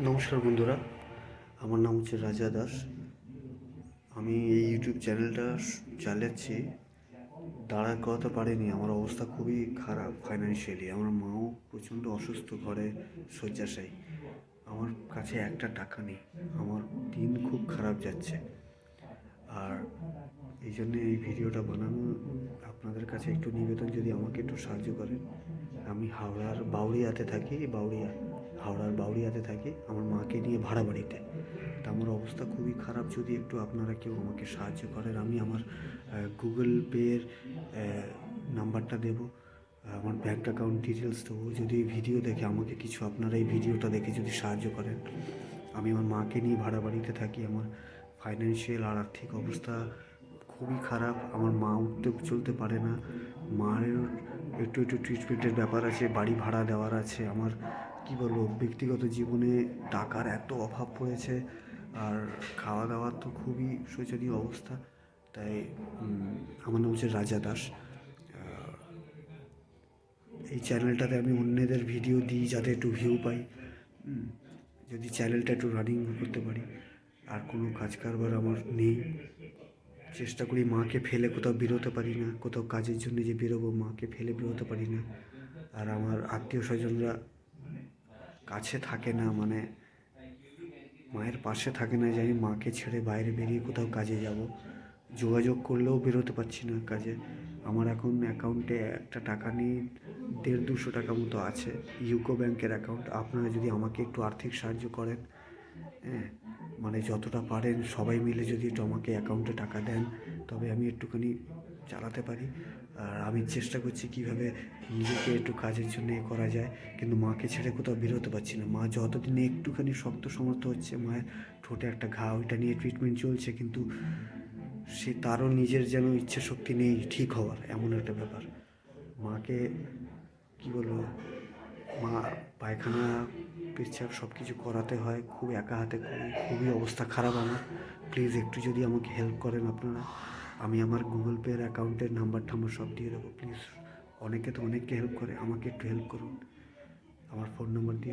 নমস্কার বন্ধুরা, আমার নাম হচ্ছে রাজা দাস। আমি এই ইউটিউব চ্যানেলটা চালাচ্ছি। দাঁড়া করাতে পারিনি, আমার অবস্থা খুবই খারাপ ফাইন্যান্সিয়ালি আমার মাও প্রচণ্ড অসুস্থ, ঘরে শয্যাশায়ী। আমার কাছে একটা টাকা নেই, আমার দিন খুব খারাপ যাচ্ছে। আর এই জন্য এই ভিডিওটা বানানো, আপনাদের কাছে একটু নিবেদন, যদি আমাকে একটু সাহায্য করেন। আমি হাওড়ার বাউরিয়াতে থাকি বাউরিয়া হাওড়ার বাউরিয়াতে থাকি, আমার মাকে নিয়ে ভাড়া বাড়িতে। তা আমার অবস্থা খুবই খারাপ, যদি একটু আপনারা কেউ আমাকে সাহায্য করেন, আমি আমার গুগল পের নাম্বারটা দেব আমার ব্যাঙ্ক অ্যাকাউন্ট ডিটেলস দেবো, যদি ভিডিও দেখে আমাকে কিছু আপনারা এই ভিডিওটা দেখে যদি সাহায্য করেন। আমি আমার মাকে নিয়ে ভাড়া বাড়িতে থাকি, আমার ফাইন্যান্সিয়াল আর আর্থিক অবস্থা খুবই খারাপ, আমার মা উঠতে চলতে পারে না, মায়ের একটু একটু ট্রিটমেন্টের ব্যাপার আছে, বাড়ি ভাড়া দেওয়ার আছে, আমার কি বলব, ব্যক্তিগত জীবনে টাকার এত অভাব পড়েছে আর খাওয়া দাওয়ার তো খুবই শোচনীয় অবস্থা। তাই আমার নাম হচ্ছে রাজা দাস। এই চ্যানেলটাতে আমি অন্যদের ভিডিও দিই যাতে একটু ভিউ পাই। যদি চ্যানেলটা একটু রানিং করতে পারি। আর কোনো কাজ কারবার আমার নেই। চেষ্টা করি মাকে ফেলে কোথাও বেরোতে পারি না। কোথাও কাজের জন্য যে বেরোবো, মাকে ফেলে বেরোতে পারি না। আর আমার আত্মীয় স্বজনরা কাছে থাকে না মানে মায়ের পাশে থাকে না যে আমি মাকে ছেড়ে বাইরে বেরিয়ে কোথাও কাজে যাব। যোগাযোগ করলেও বেরোতে পারছি না কাজে। আমার এখন অ্যাকাউন্টে একটা টাকা নেই দেড় দুশো টাকা মতো আছে, ইউকো ব্যাংকের অ্যাকাউন্ট। আপনারা যদি আমাকে একটু আর্থিক সাহায্য করেন হ্যাঁ মানে যতটা পারেন সবাই মিলে যদি একটু আমাকে অ্যাকাউন্টে টাকা দেন, তবে আমি একটুখানি চালাতে পারি। আর আমি চেষ্টা করছি কীভাবে নিজেকে একটু কাজের জন্য করা যায়। কিন্তু মাকে ছেড়ে কোথাও বেরোতে পারছি না। মা যতদিন একটুখানি শক্ত সমর্থ হচ্ছে, মায়ের ঠোঁটে একটা ঘা, ওইটা নিয়ে ট্রিটমেন্ট চলছে, কিন্তু সে তারও নিজের যেন ইচ্ছে শক্তি নেই ঠিক হওয়ার, এমন একটা ব্যাপার। মাকে কি বলব, মা পায়খানা, পেচ্ছাপ সব কিছু করাতে হয়। খুব একা হাতে, খুবই অবস্থা খারাপ আমার। প্লিজ একটু যদি আমাকে হেল্প করেন আপনারা। আমি আমার গুগল পের অ্যাকাউন্টের নাম্বার ঠাম্বার সব দিয়ে দেবো প্লিজ অনেকে তো অনেককে হেল্প করে, আমাকে একটু হেল্প করুন। আমার ফোন নাম্বার দিয়ে